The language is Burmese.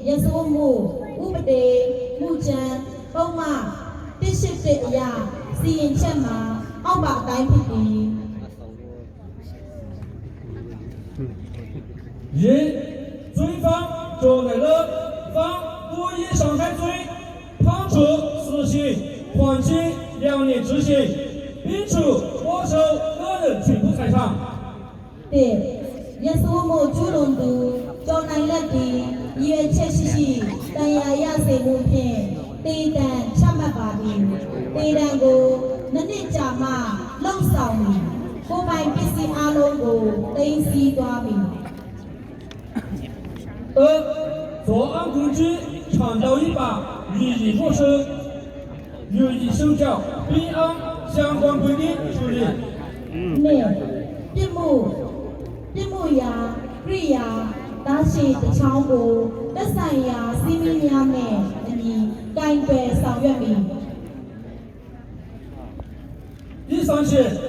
ရစိုးမှုဥပဒေမှုချံပုံမှ181အရာစီရင်ချက်မှာအောက်ပါအတိုင်းဖြစ်ပြီး 一、罪方周乃乐方故意伤害罪，判处死刑、缓期两年执行，并处没收个人全部财产。 တဲ့ရစိုးမှုကျူးလွန်သူ ရာရစေမှုဖြင့်တေတံချမှတ်ပါသည်တေတံကိုနှစ်နှစ်ကြာမှလှုပ်ဆောင်မည်ကိုယ်ပိုင်ပစ္စည်းအလုံးကိုတင်စီသွားမည် 二、作案工具长刀一把，予以没收，予以收缴，并按相关规定处理。 နှစ်ပြစ်မှုပြစ်မှုရာကရိယာတာရှိတစ် မင်းများနဲ့အညီကင်ပယ်ဆောင်ရွက်မည် 第三是